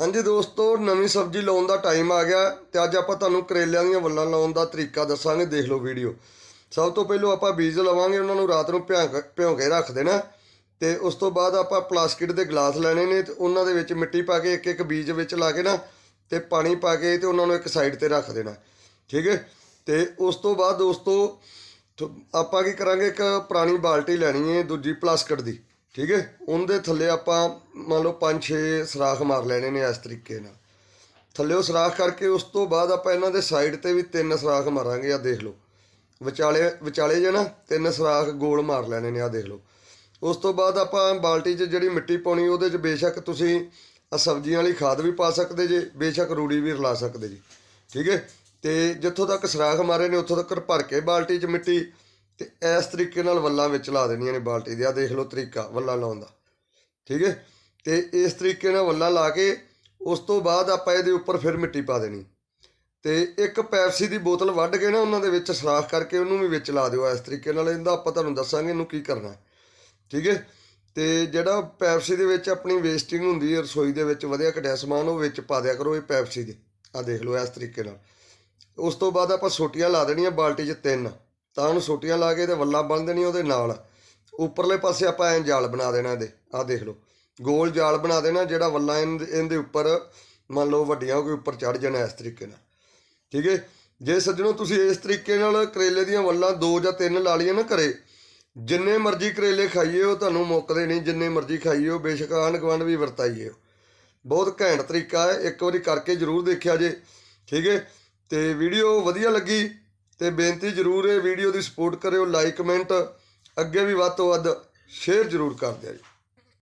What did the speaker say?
ਹਾਂਜੀ ਦੋਸਤੋ, ਨਵੀਂ ਸਬਜ਼ੀ ਲਾਉਣ ਦਾ ਟਾਈਮ ਆ ਗਿਆ ਤੇ ਅੱਜ ਆਪਾਂ ਤੁਹਾਨੂੰ ਕਰੇਲਿਆਂ ਦੀਆਂ ਵੱਲਾਂ ਲਾਉਣ ਦਾ ਤਰੀਕਾ ਦੱਸਾਂਗੇ। ਦੇਖ ਲਓ ਵੀਡੀਓ ਸਭ ਤੋਂ ਪਹਿਲਾਂ ਆਪਾਂ ਬੀਜ ਲਵਾਂਗੇ, ਉਹਨਾਂ ਨੂੰ ਰਾਤ ਨੂੰ ਭਿਆਂ ਕੇ, ਭਿਉਂ ਕੇ ਰੱਖ ਦੇਣਾ। ਤੇ ਉਸ ਤੋਂ ਬਾਅਦ ਆਪਾਂ ਪਲਾਸਟਿਕ ਦੇ ਗਲਾਸ ਲੈਣੇ ਨੇ ਤੇ ਉਹਨਾਂ ਦੇ ਵਿੱਚ ਮਿੱਟੀ ਪਾ ਕੇ ਇੱਕ ਇੱਕ ਬੀਜ ਵਿੱਚ ਲਾ ਕੇ ਨਾ ਤੇ ਪਾਣੀ ਪਾ ਕੇ ਤੇ ਉਹਨਾਂ ਨੂੰ ਇੱਕ ਸਾਈਡ ਤੇ ਰੱਖ ਦੇਣਾ। ਠੀਕ ਹੈ? ਤੇ ਉਸ ਤੋਂ ਬਾਅਦ ਦੋਸਤੋ, ਥ- ਆਪਾਂ ਕੀ ਕਰਾਂਗੇ, ਇੱਕ ਪੁਰਾਣੀ ਬਾਲਟੀ ਲੈਣੀ ਹੈ ਦੂਜੀ ਪਲਾਸਟਿਕ ਦੀ। ਠੀਕ ਹੈ? ਉਹਦੇ ਥੱਲੇ ਆਪਾਂ ਮੰਨ ਲਓ 5-6 ਸਰਾਖ ਮਾਰ ਲੈਣੇ ਨੇ ਇਸ ਤਰੀਕੇ ਨਾਲ। ਥੱਲੇੋਂ ਸਰਾਖ ਕਰਕੇ ਉਸ ਤੋਂ ਬਾਅਦ ਆਪਾਂ ਇਹਨਾਂ ਦੇ ਸਾਈਡ ਤੇ ਵੀ ਤਿੰਨ ਸਰਾਖ ਮਾਰਾਂਗੇ ਆ ਦੇਖ ਲਓ। ਵਿਚਾਲੇ ਵਿਚਾਲੇ ਜੇ ਨਾ, ਤਿੰਨ ਸਰਾਖ ਗੋਲ ਮਾਰ ਲੈਣੇ ਨੇ ਆ ਦੇਖ ਲਓ। ਉਸ ਤੋਂ ਬਾਅਦ ਆਪਾਂ ਬਾਲਟੀ 'ਚ ਜਿਹੜੀ ਮਿੱਟੀ ਪਾਉਣੀ, ਉਹਦੇ 'ਚ ਬੇਸ਼ੱਕ ਤੁਸੀਂ ਆ ਸਬਜ਼ੀਆਂ ਵਾਲੀ ਖਾਦ ਵੀ ਪਾ ਸਕਦੇ ਜੇ, ਬੇਸ਼ੱਕ ਰੂੜੀ ਵੀ ਰਲਾ ਸਕਦੇ ਜੀ। ਠੀਕ ਹੈ? ਤੇ ਜਿੱਥੋਂ ਤੱਕ ਸਰਾਖ ਮਾਰੇ ਨੇ, ਉੱਥੋਂ ਤੱਕ ਭਰ ਕੇ ਬਾਲਟੀ 'ਚ ਮਿੱਟੀ ਤੇ ਇਸ ਤਰੀਕੇ ਨਾਲ ਵੱਲਾਂ ਵਿੱਚ ਲਾ ਦੇਣੀਆਂ ਨੇ ਬਾਲਟੀ ਦੇ ਆ ਦੇਖ ਲਓ ਤਰੀਕਾ ਵੱਲਾਂ ਲਾਉਣ ਦਾ। ਠੀਕ ਹੈ? ਤੇ ਇਸ ਤਰੀਕੇ ਨਾਲ ਵੱਲਾਂ ਲਾ ਕੇ ਉਸ ਤੋਂ ਬਾਅਦ ਆਪਾਂ ਇਹਦੇ ਉੱਪਰ ਫਿਰ ਮਿੱਟੀ ਪਾ ਦੇਣੀ। ਤੇ ਇੱਕ ਪੈਪਸੀ ਦੀ ਬੋਤਲ ਵੱਢ ਕੇ ਨਾ ਉਹਨਾਂ ਦੇ ਵਿੱਚ ਸਰਾਖ ਕਰਕੇ ਉਹਨੂੰ ਵੀ ਵਿੱਚ ਲਾ ਦਿਓ। ਇਸ ਤਰੀਕੇ ਨਾਲ ਇਹਦਾ ਆਪਾਂ ਤੁਹਾਨੂੰ ਦੱਸਾਂਗੇ ਇਹਨੂੰ ਕੀ ਕਰਨਾ ਠੀਕ ਹੈ? ਤੇ ਜਿਹੜਾ ਪੈਪਸੀ ਦੇ ਵਿੱਚ ਆਪਣੀ ਵੇਸਟਿੰਗ ਹੁੰਦੀ ਹੈ, ਰਸੋਈ ਦੇ ਵਿੱਚ ਵਧੀਆ ਘਟਿਆ ਸਮਾਨ, ਉਹ ਵਿੱਚ ਪਾ ਦਿਆ ਕਰੋ ਇਹ ਪੈਪਸੀ ਦੇ। ਆ ਦੇਖ ਲਓ ਇਸ ਤਰੀਕੇ ਨਾਲ। ਉਸ ਤੋਂ ਬਾਅਦ ਆਪਾਂ ਸੋਟੀਆਂ ਲਾ ਦੇਣੀਆਂ ਬਾਲਟੀ 'ਚ ਤਿੰਨ। ਤਾਂ ਉਹਨੂੰ ਸੋਟੀਆਂ ਲਾ ਕੇ ਤੇ ਵੱਲਾਂ ਬੰਨ ਦੇਣੀ ਉਹਦੇ ਨਾਲ। ਉੱਪਰਲੇ ਪਾਸੇ ਆਪਾਂ ਐਂ ਜਾਲ ਬਣਾ ਦੇਣਾ ਇਹਦੇ, ਆਹ ਦੇਖ ਲਓ। ਗੋਲ ਜਾਲ ਬਣਾ ਦੇਣਾ ਜਿਹੜਾ ਵੱਲਾਂ ਇਹਨ- ਇਹਦੇ ਉੱਪਰ, ਮੰਨ ਲਓ ਵੱਡੀਆਂ ਕੋਈ ਉੱਪਰ ਚੜ ਜਾਣਾ ਇਸ ਤਰੀਕੇ ਨਾਲ। ਠੀਕ ਹੈ ਜੇ ਸੱਜਣੋ ਤੁਸੀਂ ਇਸ ਤਰੀਕੇ ਨਾਲ ਕਰੇਲੇ ਦੀਆਂ ਵੱਲਾਂ ਦੋ ਜਾਂ ਤਿੰਨ ਲਾ ਲਈਆਂ ਨਾ ਘਰੇ, ਜਿੰਨੇ ਮਰਜ਼ੀ ਕਰੇਲੇ ਖਾਈਏ, ਉਹ ਤੁਹਾਨੂੰ ਮੁੱਕਦੇ ਨਹੀਂ। ਜਿੰਨੇ ਮਰਜ਼ੀ ਖਾਈਏ, ਉਹ ਬੇਸ਼ੱਕ ਆਂਢ ਗੁਆਂਢ ਵੀ ਵਰਤਾਈਏ ਬਹੁਤ ਘੈਂਟ ਤਰੀਕਾ ਹੈ ਇੱਕ ਵਾਰੀ ਕਰਕੇ ਜ਼ਰੂਰ ਦੇਖਿਆ ਜੇ। ਠੀਕ ਹੈ ਤੇ ਵੀਡੀਓ ਵਧੀਆ ਲੱਗੀ ਤੇ ਬੇਨਤੀ ਜ਼ਰੂਰ ਹੈ ਵੀਡੀਓ ਦੀ ਸਪੋਰਟ ਕਰਿਓ, ਲਾਈਕ, ਕਮੈਂਟ, ਅੱਗੇ ਵੀ ਵੱਧ ਤੋਂ ਵੱਧ ਸ਼ੇਅਰ ਜ਼ਰੂਰ ਕਰ ਦਿਆ ਜੀ।